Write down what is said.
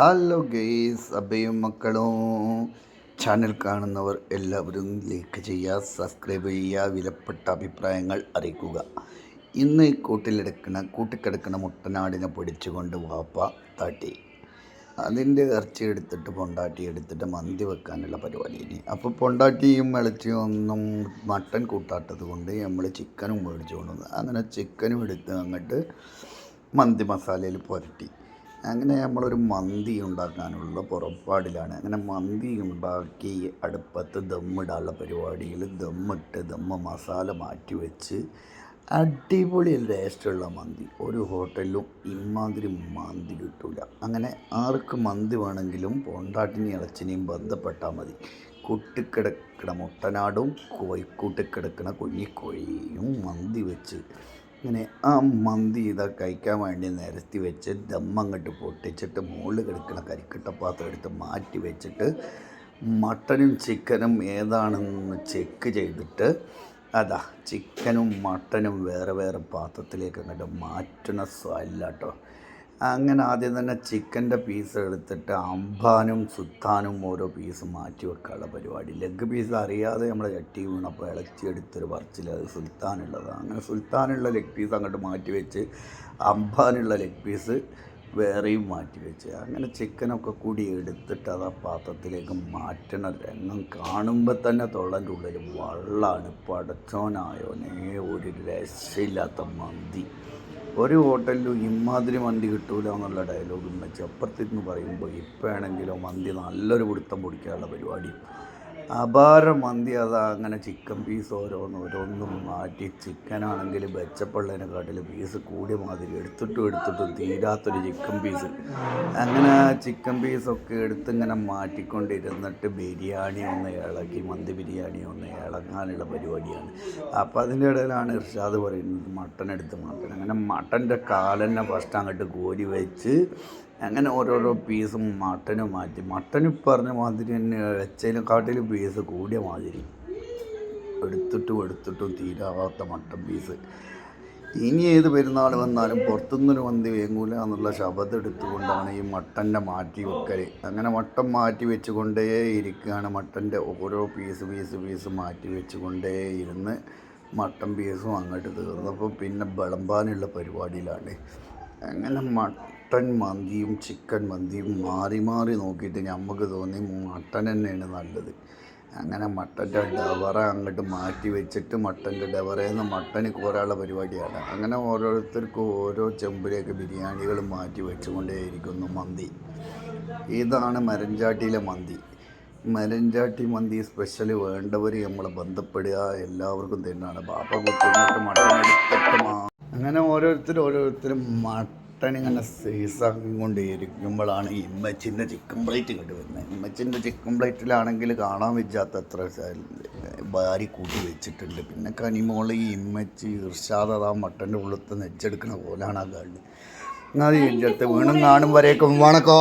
Hello guys അബയും മക്കളും. Channel കാണുന്നവർ എല്ലാവരും ലൈക്ക് ചെയ്യുക സബ്സ്ക്രൈബ് ചെയ്യുക വിലപ്പെട്ട അഭിപ്രായങ്ങൾ അറിയിക്കുക. ഇന്ന് കൂട്ടിലെടുക്കണ കൂട്ടിക്കിടക്കണ മുട്ടനാടിനെ പൊടിച്ചുകൊണ്ട് വാപ്പ താട്ടി. അതിന്റെ ഇറച്ചി എടുത്തിട്ട് പൊണ്ടാട്ടി എടുത്തിട്ട് മന്തി വെക്കാനുള്ള പരിപാടി ഇനി. അപ്പോൾ പൊണ്ടാട്ടിയും ഇളച്ചിയും ഒന്നും മട്ടൻ കൂട്ടാത്തത് കൊണ്ട് നമ്മൾ ചിക്കനും മേടിച്ചു കൊണ്ടുവന്നു അങ്ങനെ ചിക്കനും എടുത്ത് അങ്ങോട്ട് മന്തി മസാലയിൽ പുരട്ടി. അങ്ങനെ നമ്മളൊരു മന്തി ഉണ്ടാക്കാനുള്ള പുറപ്പാടിലാണ്. അങ്ങനെ മന്തി ഉണ്ടാക്കി അടുപ്പത്ത് ദമ്മിടാനുള്ള പരിപാടിയിൽ ദമ്മിട്ട് ദമ്മ മസാല മാറ്റി വെച്ച് അടിപൊളി ടേസ്റ്റുള്ള മന്തി. ഒരു ഹോട്ടലിലും ഇമാതിരി മന്തി കിട്ടില്ല അങ്ങനെ ആർക്ക് മന്തി വേണമെങ്കിലും പൊണ്ടാട്ടിനെയും ഇളച്ചിനെയും ബന്ധപ്പെട്ടാൽ മതി. കുട്ടിക്കിടക്കണ മുട്ടനാടും കോഴിക്കൂട്ടിക്കിടക്കണ കുഞ്ഞിക്കോഴിയും മന്തി വെച്ച് ഇങ്ങനെ ആ മന്തി ഇതാ കഴിക്കാൻ വേണ്ടി നിരത്തി വെച്ച് ദമ്മങ്ങോട്ട് പൊട്ടിച്ചിട്ട് മുകളിൽ കിടക്കുന്ന കരിക്കട്ട പാത്രം എടുത്ത് മാറ്റി വെച്ചിട്ട് മട്ടനും ചിക്കനും ഏതാണെന്ന് ചെക്ക് ചെയ്തിട്ട് അതാ ചിക്കനും മട്ടനും വേറെ വേറെ പാത്രത്തിലേക്ക് അങ്ങോട്ട് മാറ്റുന്ന സ്വല്ല കേട്ടോ അങ്ങനെ ആദ്യം തന്നെ ചിക്കന്റെ പീസ് എടുത്തിട്ട് അമ്പാനും സുത്താനും ഓരോ പീസ് മാറ്റി വെക്കാനുള്ള പരിപാടി. ലെഗ് പീസ് അറിയാതെ നമ്മൾ ചട്ടി വീണപ്പോൾ ഇളച്ചിയെടുത്തൊരു പറച്ചിൽ അത് സുൽത്താനുള്ളതാണ്. അങ്ങനെ സുൽത്താനുള്ള ലെഗ് പീസ് അങ്ങോട്ട് മാറ്റി വെച്ച് അമ്പാനുള്ള ലെഗ് പീസ് വേറെയും മാറ്റി വെച്ച്. അങ്ങനെ ചിക്കനൊക്കെ കൂടി എടുത്തിട്ട് അത് ആ പാത്രത്തിലേക്ക് മാറ്റണ രംഗം കാണുമ്പോൾ തന്നെ തൊള്ളന്റെ ഉള്ളിൽ വള്ളാണ്. പടച്ചോനായോനേ ഒരു രക്ഷയില്ലാത്ത മന്തി. ഒരു ഹോട്ടലിലും ഇമാതിരി മന്തി കിട്ടൂല എന്നുള്ള ഡയലോഗും ഇന്ന് അപ്പുറത്തിരുന്ന് പറയുമ്പോൾ ഇപ്പോഴാണെങ്കിലും മന്തി നല്ലൊരു പിടുത്തം പൊടിക്കാനുള്ള പരിപാടി അപാര മന്തി അതാ അങ്ങനെ ചിക്കൻ പീസ് ഓരോന്ന് ഓരോന്നും മാറ്റി ചിക്കനാണെങ്കിൽ വെച്ചപ്പള്ളതിനെക്കാട്ടിൽ പീസ് കൂടിയ മാതിരി എടുത്തിട്ടും എടുത്തിട്ടും തീരാത്തൊരു ചിക്കൻ പീസ് അങ്ങനെ ചിക്കൻ പീസൊക്കെ എടുത്ത് ഇങ്ങനെ മാറ്റിക്കൊണ്ടിരുന്നിട്ട് ബിരിയാണി ഒന്ന് ഇളക്കി മന്തി ബിരിയാണി ഒന്ന് ഇളങ്ങാനുള്ള പരിപാടിയാണ്. അപ്പോൾ അതിന്റെ ഇടയിലാണ് ഇർഷാദ് പറയുന്നത് മട്ടൻ. എടുത്ത് മാറ്റണം അങ്ങനെ മട്ടന്റെ കാലന്നെ ഫസ്റ്റ് അങ്ങോട്ട് കോരി വെച്ച് അങ്ങനെ ഓരോരോ പീസും മട്ടനും മാറ്റി. മട്ടൻ പറഞ്ഞ മാതിരി തന്നെ കാട്ടിലും പീസ് കൂടിയ മാതിരി. എടുത്തിട്ടും എടുത്തിട്ടും തീരാവാത്ത മട്ടൻ പീസ് ഇനി ഏത് പെരുന്നാൾ വന്നാലും പുറത്തുനിന്നൊരു മന്തി വേങ്ങൂല എന്നുള്ള ശബ്ദം എടുത്തുകൊണ്ടാണ് ഈ മട്ടന്റെ മാറ്റി വെക്കൽ അങ്ങനെ മട്ടൻ മാറ്റി വെച്ചുകൊണ്ടേ ഇരിക്കുകയാണ് മട്ടന്റെ ഓരോ പീസ് പീസ് പീസ് മാറ്റി വെച്ചുകൊണ്ടേ ഇരുന്ന് മട്ടൻ പീസും അങ്ങോട്ട് തീർന്നപ്പോൾ പിന്നെ വിളമ്പാനുള്ള പരിപാടിയിലാണ്. അങ്ങനെ മട്ടൻ മന്തിയും ചിക്കൻ മന്തിയും മാറി മാറി നോക്കിയിട്ട് നമുക്ക് തോന്നി മട്ടൻ തന്നെയാണ് നല്ലത്. അങ്ങനെ മട്ടന്റെ ഡവറ അങ്ങോട്ട് മാറ്റി വെച്ചിട്ട് മട്ടന്റെ ഡവറയിൽ നിന്ന് കോരാനുള്ള പരിപാടിയാണ്. അങ്ങനെ ഓരോരുത്തർക്കും ഓരോ ചെമ്പിലേക്ക് ബിരിയാണികൾ മാറ്റി വെച്ചുകൊണ്ടേയിരിക്കുന്നു മന്തി. ഇതാണ് മരഞ്ചാട്ടിയിലെ മന്തി. മരഞ്ചാട്ടി മന്തി സ്പെഷ്യൽ വേണ്ടവർ നമ്മൾ ബന്ധപ്പെടുക എല്ലാവർക്കും തന്നെയാണ്. പാപ്പ കുത്തിട്ട് മട്ടൻ എടുത്തിട്ട് അങ്ങനെ ഓരോരുത്തരും ഓരോരുത്തരും മട്ടൻ ഇങ്ങനെ സീസാക്കി കൊണ്ടിരിക്കുമ്പോഴാണ് ഈ ഇമ്മച്ചിന്റെ ചിക്കൻ പ്ലേറ്റ് കണ്ടു വരുന്നത്. ഇമ്മച്ചിന്റെ ചിക്കൻ പ്ലേറ്റിലാണെങ്കിൽ കാണാൻ വെച്ചാത്ത അത്ര ഭാര്യ കൂട്ടി വെച്ചിട്ടുണ്ട്. പിന്നെ കനിമോൾ ഈ ഇമ്മച്ചി ഇർഷാദ് ആ മട്ടന്റെ ഉള്ളത്ത് നെച്ചെടുക്കണ പോലാണ് ആ കാണുന്നത് അത് അടുത്ത് വീണും കാണും വരേക്കും. വണക്കോ.